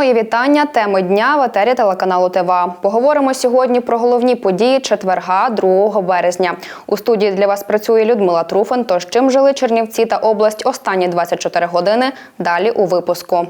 Мої вітання. Теми дня в етері телеканалу ТВА. Поговоримо сьогодні про головні події четверга, 2 березня. У студії для вас працює Людмила Труфен. Тож чим жили Чернівці та область останні 24 години? Далі у випуску.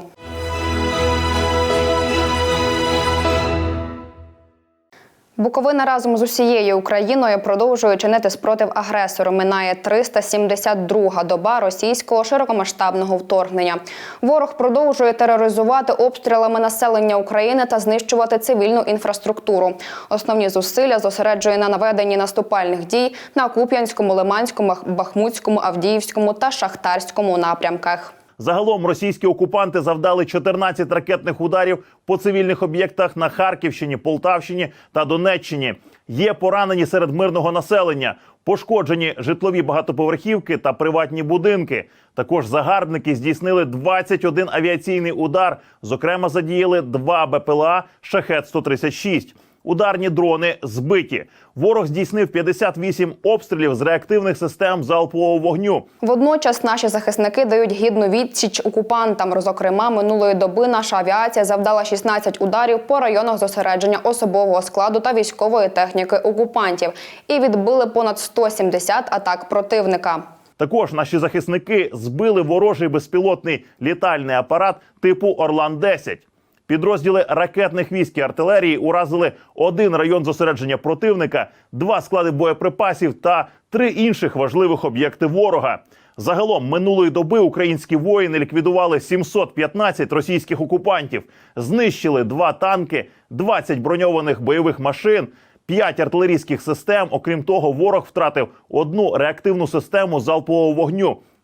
Буковина разом з усією Україною продовжує чинити спротив агресору. Минає 372-га доба російського широкомасштабного вторгнення. Ворог продовжує тероризувати обстрілами населення України та знищувати цивільну інфраструктуру. Основні зусилля зосереджує на наведенні наступальних дій на Куп'янському, Лиманському, Бахмутському, Авдіївському та Шахтарському напрямках. Загалом російські окупанти завдали 14 ракетних ударів по цивільних об'єктах на Харківщині, Полтавщині та Донеччині. Є поранені серед мирного населення, пошкоджені житлові багатоповерхівки та приватні будинки. Також загарбники здійснили 21 авіаційний удар. Зокрема, задіяли два БПЛА Шахет 136 Ударні дрони збиті. Ворог здійснив 58 обстрілів з реактивних систем залпового вогню. Водночас наші захисники дають гідну відсіч окупантам. Зокрема, минулої доби наша авіація завдала 16 ударів по районах зосередження особового складу та військової техніки окупантів і відбили понад 170 атак противника. Також наші захисники збили ворожий безпілотний літальний апарат типу Орлан 10 Підрозділи ракетних військ і артилерії уразили один район зосередження противника, два склади боєприпасів та три інших важливих об'єкти ворога. Загалом минулої доби українські воїни ліквідували 715 російських окупантів, знищили два танки, 20 броньованих бойових машин. П'ять артилерійських систем. Окрім того, ворог втратив одну реактивну систему залпового вогню,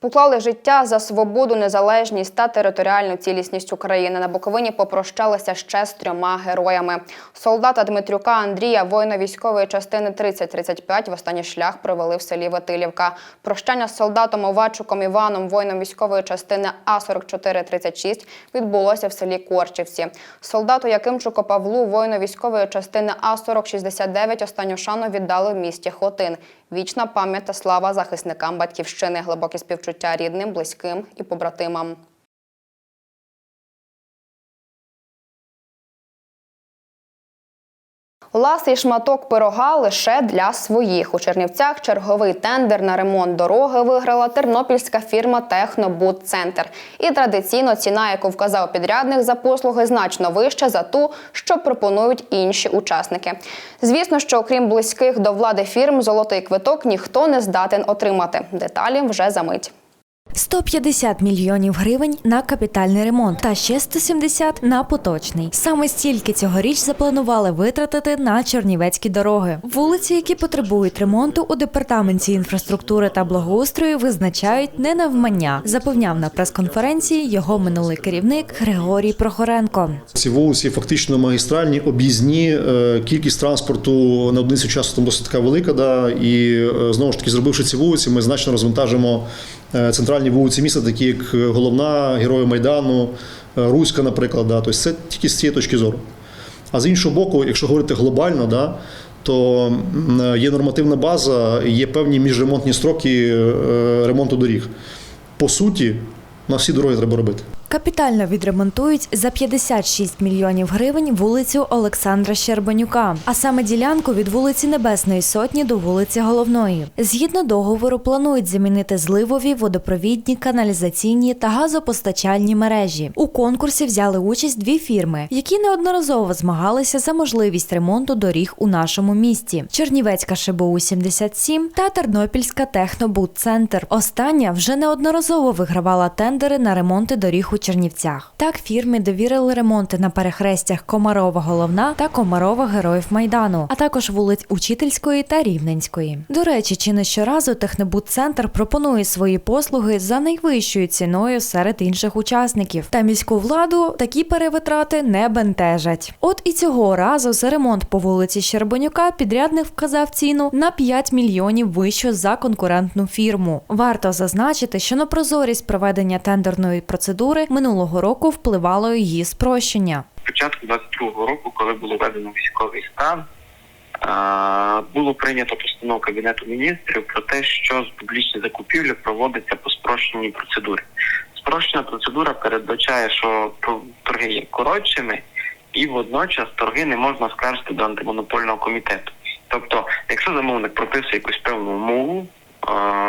Поклали життя за свободу, незалежність та територіальну цілісність України. На Буковині попрощалися ще з трьома героями. Солдата Дмитрюка Андрія, воїна військової частини 3035, в останній шлях провели в селі Ватилівка. Прощання з солдатом Овачуком Іваном, воїном військової частини А4436, відбулося в селі Корчівці. Солдату Якимчуку Павлу, воїну військової частини А4069, останню шану віддали в місті Хотин. Вічна пам'ять та слава захисникам батьківщини, глибокі співчуття рідним, близьким і побратимам. Ласий шматок пирога лише для своїх. У Чернівцях черговий тендер на ремонт дороги виграла тернопільська фірма Технобуд Центр. І традиційно ціна, яку вказав підрядник за послуги, значно вища за ту, що пропонують інші учасники. Звісно, що окрім близьких до влади фірм, золотий квиток ніхто не здатен отримати. Деталі вже за мить. 150 мільйонів гривень на капітальний ремонт та ще 170 на поточний. Саме стільки цьогоріч запланували витратити на чернівецькі дороги. Вулиці, які потребують ремонту у департаменті інфраструктури та благоустрою, визначають не навмання. Запевняв на прес-конференції його минулий керівник Григорій Прохоренко. Ці вулиці фактично магістральні, об'їзні. е, Кількість транспорту на одиницю часу там досить така велика. Да, і е, знову ж таки, зробивши ці вулиці, ми значно розвантажимо центральні вулиці міста, такі як головна, Герої Майдану, е, Руська, наприклад. Да. Тобто це тільки з цієї точки зору. А з іншого боку, якщо говорити глобально, да, то є нормативна база, є певні міжремонтні строки е, ремонту доріг. По суті, на всі дороги треба робити. Капітально відремонтують за 56 мільйонів гривень вулицю Олександра Щербанюка, а саме ділянку від вулиці Небесної Сотні до вулиці Головної. Згідно договору, планують замінити зливові, водопровідні, каналізаційні та газопостачальні мережі. У конкурсі взяли участь дві фірми, які неодноразово змагалися за можливість ремонту доріг у нашому місті: Чернівецька ШБУ 77 та Тернопільська Технобуд Центр. Остання вже неодноразово вигравала тендери на ремонти доріг у Чернівцях. Так фірмі довірили ремонти на перехрестях Комарова Головна та Комарова Героїв Майдану, а також вулиць Учительської та Рівненської. До речі, чи не щоразу Технебудцентр пропонує свої послуги за найвищою ціною серед інших учасників. Та міську владу такі перевитрати не бентежать. От і цього разу за ремонт по вулиці Щербанюка підрядник вказав ціну на 5 мільйонів вищу за конкурентну фірму. Варто зазначити, що на прозорість проведення тендерної процедури минулого року впливало її спрощення. початку 22-го року, коли було введено військовий стан, було прийнято постанову Кабінету міністрів про те, що з публічні закупівлі проводиться по спрощеній процедурі. Спрощена процедура передбачає, що торги є коротшими, і водночас торги не можна скаржити до антимонопольного комітету. Тобто, якщо замовник прописує якусь певну умову,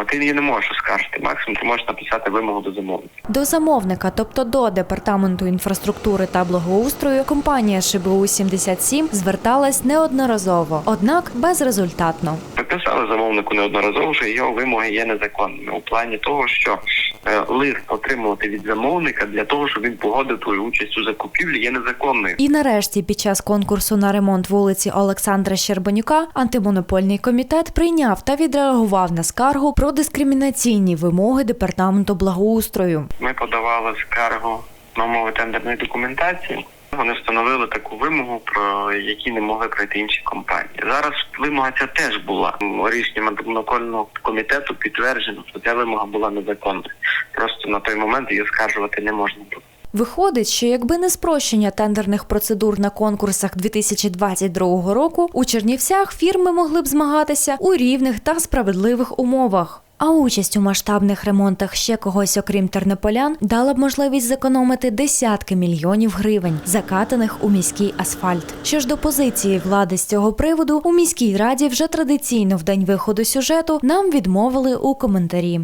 ти її не можеш оскаржити. Максимум ти можеш написати вимогу до замовника. До замовника, тобто до департаменту інфраструктури та благоустрою, компанія ШБУ 77 зверталась неодноразово, однак безрезультатно. Писали замовнику неодноразово, що його вимоги є незаконними у плані того, що е, лист отримувати від замовника для того, щоб він погодив твою участь у закупівлі, є незаконною. І нарешті, під час конкурсу на ремонт вулиці Олександра Щербанюка, антимонопольний комітет прийняв та відреагував на скаргу про дискримінаційні вимоги департаменту благоустрою. Ми подавали скаргу на умови тендерної документації. Вони встановили таку вимогу, про які не могли пройти інші компанії. Зараз вимога ця теж була рішенням антимонопольного комітету підтверджено, що ця вимога була незаконною. Просто на той момент її скаржувати не можна було. Виходить, що якби не спрощення тендерних процедур на конкурсах 2022 року, у Чернівцях фірми могли б змагатися у рівних та справедливих умовах. А участь у масштабних ремонтах ще когось, окрім тернополян, дала б можливість зекономити десятки мільйонів гривень, закатаних у міський асфальт. Що ж до позиції влади з цього приводу, у міській раді вже традиційно в день виходу сюжету нам відмовили у коментарі.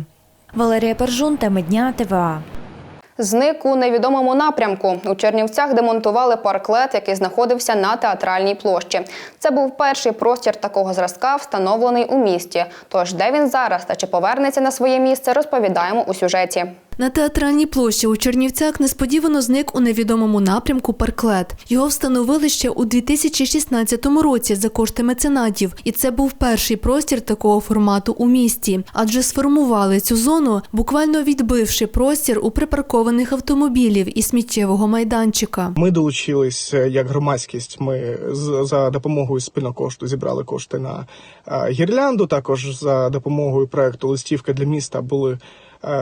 Валерія Пержун, теми дня ТВА. Зник у невідомому напрямку. У Чернівцях демонтували парклет, який знаходився на театральній площі. Це був перший простір такого зразка, встановлений у місті. Тож, де він зараз та чи повернеться на своє місце, розповідаємо у сюжеті. На театральній площі у Чернівцях несподівано зник у невідомому напрямку парклет. Його встановили ще у 2016 році за кошти меценатів, і це був перший простір такого формату у місті. Адже сформували цю зону, буквально відбивши простір у припаркованих автомобілів і сміттєвого майданчика. Ми долучились як громадськість. Ми за допомогою спільного кошту зібрали кошти на е, гірлянду. Також за допомогою проекту листівка для міста були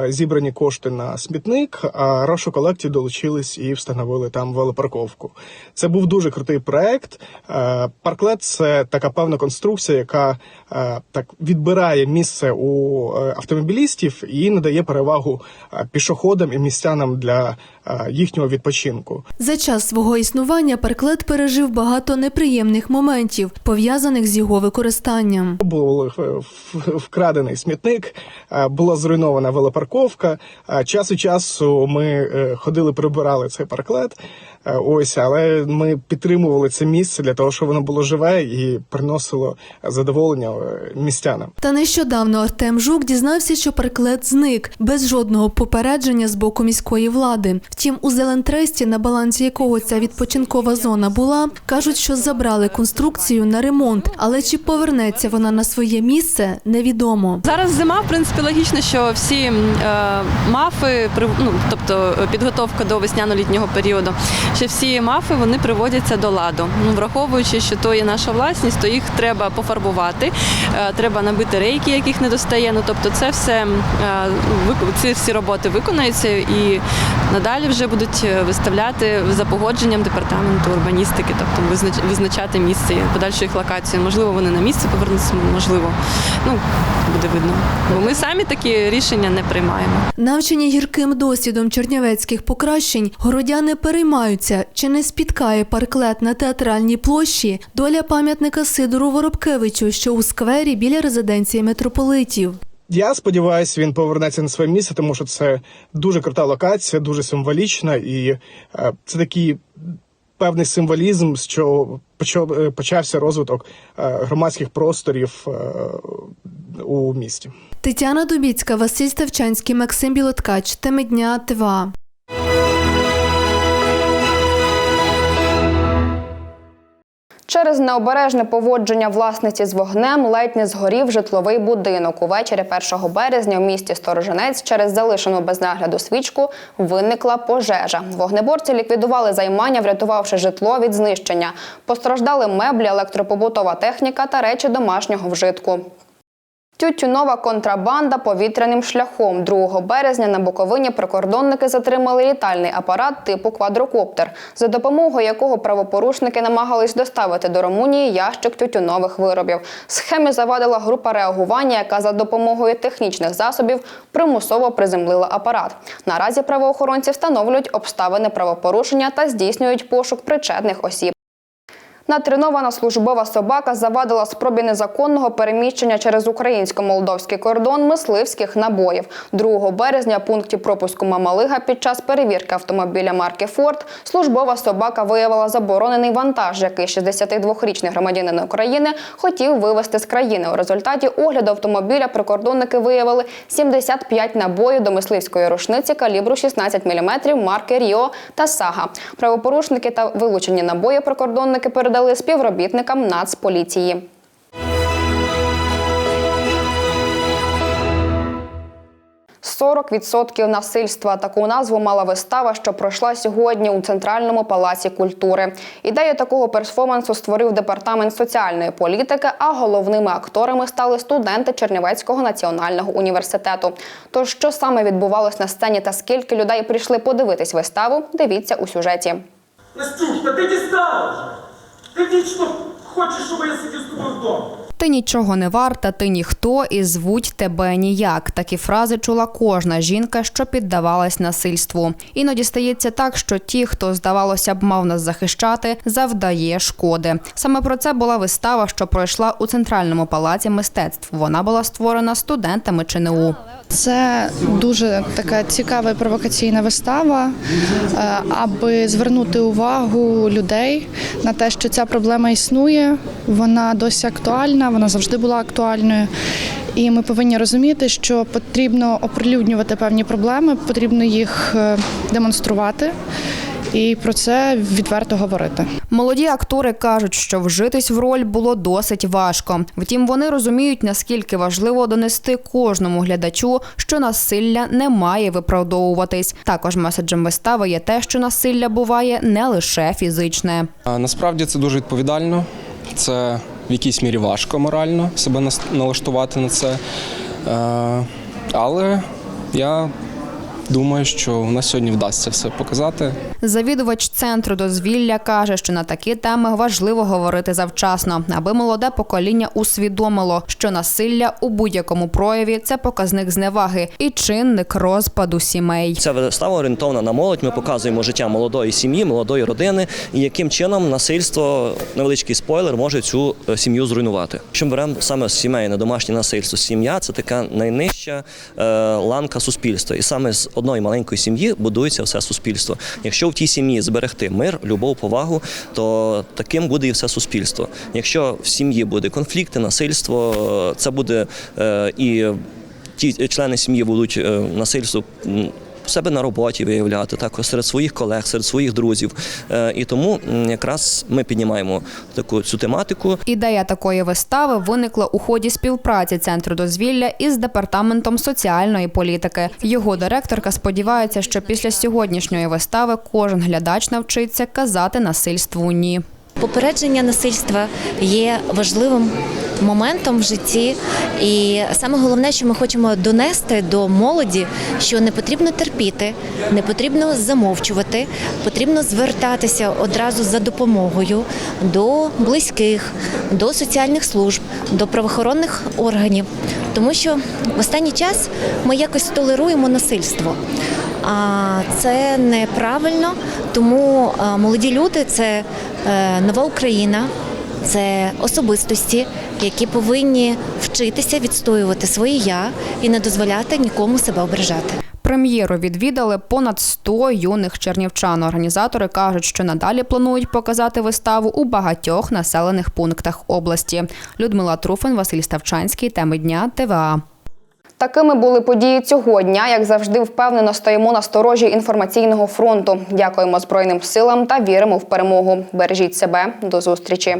зібрані кошти на смітник. А Рашу колекті долучились і встановили там велопарковку. Це був дуже крутий проект. Е, Парклет це така певна конструкція, яка е, так відбирає місце у е, автомобілістів і надає перевагу е, пішоходам і містянам для е, їхнього відпочинку. За час свого існування парклет пережив багато неприємних моментів, пов'язаних з його використанням. Був е, вкрадений смітник, е, була зруйнована велопарковка. А Час і часу ми е, ходили, прибирали цей парклет. Е, Ось, але ми підтримували це місце для того, щоб воно було живе і приносило задоволення е, містянам. Та нещодавно Артем Жук дізнався, що парклет зник без жодного попередження з боку міської влади. Втім, у Зелентресті, на балансі якого ця відпочинкова зона була, кажуть, що забрали конструкцію на ремонт, але чи повернеться вона на своє місце, невідомо. Зараз зима, в принципі, логічно, що всі е, мафи, ну, тобто е, підготовка до весняно-літнього періоду, що всі мафи вони приводяться до ладу. Ну, враховуючи, що то є наша власність, то їх треба пофарбувати, е, треба набити рейки, яких не достає. Ну, тобто це все, е, ці всі роботи виконаються і надалі вже будуть е, виставляти за погодженням департаменту урбаністики, тобто визнач- визначати місце подальшу їх локацію. Можливо, вони на місце повернуться, можливо. Ну, буде видно. Бо ми самі такі рішення не приймаємо. Навчені гірким досвідом чернівецьких покращень, городяни переймаються, чи не спіткає парклет на театральній площі доля пам'ятника Сидору Воробкевичу, що у сквері біля резиденції митрополитів. Я сподіваюся, він повернеться на своє місце, тому що це дуже крута локація, дуже символічна, і е, це такий певний символізм, що е, почався розвиток е, громадських просторів у місті. Тетяна Дубіцька, Василь Ставчанський, Максим Білоткач. Теми дня ТВА. Через необережне поводження власниці з вогнем ледь не згорів житловий будинок. Увечері 1 березня в місті Сторожинець через залишену без нагляду свічку виникла пожежа. Вогнеборці ліквідували займання, врятувавши житло від знищення. Постраждали меблі, електропобутова техніка та речі домашнього вжитку. Тютюнова контрабанда повітряним шляхом. 2 березня на Буковині прикордонники затримали літальний апарат типу квадрокоптер, за допомогою якого правопорушники намагались доставити до Румунії ящик тютюнових виробів. Схемі завадила група реагування, яка за допомогою технічних засобів примусово приземлила апарат. Наразі правоохоронці встановлюють обставини правопорушення та здійснюють пошук причетних осіб. Натренована службова собака завадила спробі незаконного переміщення через українсько-молдовський кордон мисливських набоїв. 2 березня пункті пропуску Мамалига під час перевірки автомобіля марки Форд службова собака виявила заборонений вантаж, який 62-річний громадянин України хотів вивезти з країни. У результаті огляду автомобіля прикордонники виявили 75 набоїв до мисливської рушниці калібру 16 мм марки Ріо та Сага. Правопорушники та вилучені набої прикордонники передали співробітникам Нацполіції. «40% насильства. Таку назву мала вистава, що пройшла сьогодні у Центральному палаці культури. Ідею такого перформансу створив департамент соціальної політики, а головними акторами стали студенти Чернівецького національного університету. Тож, що саме відбувалось на сцені та скільки людей прийшли подивитись виставу, дивіться у сюжеті. Настюш, та ти дістала! Ти вічно хочеш, щоб я сидів з тобою вдома. Ти нічого не варта, ти ніхто і звуть тебе ніяк. Такі фрази чула кожна жінка, що піддавалась насильству. Іноді стається так, що ті, хто здавалося б, мав нас захищати, завдає шкоди. Саме про це була вистава, що пройшла у центральному палаці мистецтв. Вона була створена студентами ЧНУ. Це дуже така цікава і провокаційна вистава, е, аби звернути увагу людей на те, що ця проблема існує, вона досі актуальна, вона завжди була актуальною. І ми повинні розуміти, що потрібно оприлюднювати певні проблеми, потрібно їх е, демонструвати і про це відверто говорити. Молоді актори кажуть, що вжитись в роль було досить важко. Втім, вони розуміють, наскільки важливо донести кожному глядачу, що насилля не має виправдовуватись. Також меседжем вистави є те, що насилля буває не лише фізичне. Насправді це дуже відповідально. Це в якійсь мірі важко морально себе налаштувати на це. Е, Але я думаю, що у нас сьогодні вдасться все показати. Завідувач центру дозвілля каже, що на такі теми важливо говорити завчасно, аби молоде покоління усвідомило, що насилля у будь-якому прояві це показник зневаги і чинник розпаду сімей. Ця вистава орієнтована на молодь. Ми показуємо життя молодої сім'ї, молодої родини і яким чином насильство, невеличкий спойлер, може цю е, сім'ю зруйнувати. Що ми беремо саме сімейне домашнє насильство. Сім'я це така найнижча е, ланка суспільства, і саме з одної маленької сім'ї будується все суспільство. Якщо в тій сім'ї зберегти мир, любов, повагу, то таким буде і все суспільство. Якщо в сім'ї буде конфлікти, насильство, це буде е, і ті члени сім'ї будуть е, насильство себе на роботі виявляти, також серед своїх колег, серед своїх друзів. Е, І тому якраз ми піднімаємо таку цю тематику. Ідея такої вистави виникла у ході співпраці центру дозвілля із департаментом соціальної політики. Його директорка сподівається, що після сьогоднішньої вистави кожен глядач навчиться казати насильству ні. Попередження насильства є важливим моментом в житті, і саме головне, що ми хочемо донести до молоді, що не потрібно терпіти, не потрібно замовчувати, потрібно звертатися одразу за допомогою до близьких, до соціальних служб, до правоохоронних органів, тому що в останній час ми якось толеруємо насильство. Це неправильно, тому молоді люди це е, нова Україна, це особистості, які повинні вчитися відстоювати своє я і не дозволяти нікому себе ображати. Прем'єру відвідали понад 100 юних чернівчан. Організатори кажуть, що надалі планують показати виставу у багатьох населених пунктах області. Людмила Труфин, Василь Ставчанський. Теми дня ТВА. Такими були події цього дня. Як завжди, впевнено стоїмо на сторожі інформаційного фронту. Дякуємо Збройним силам та віримо в перемогу. Бережіть себе. До зустрічі.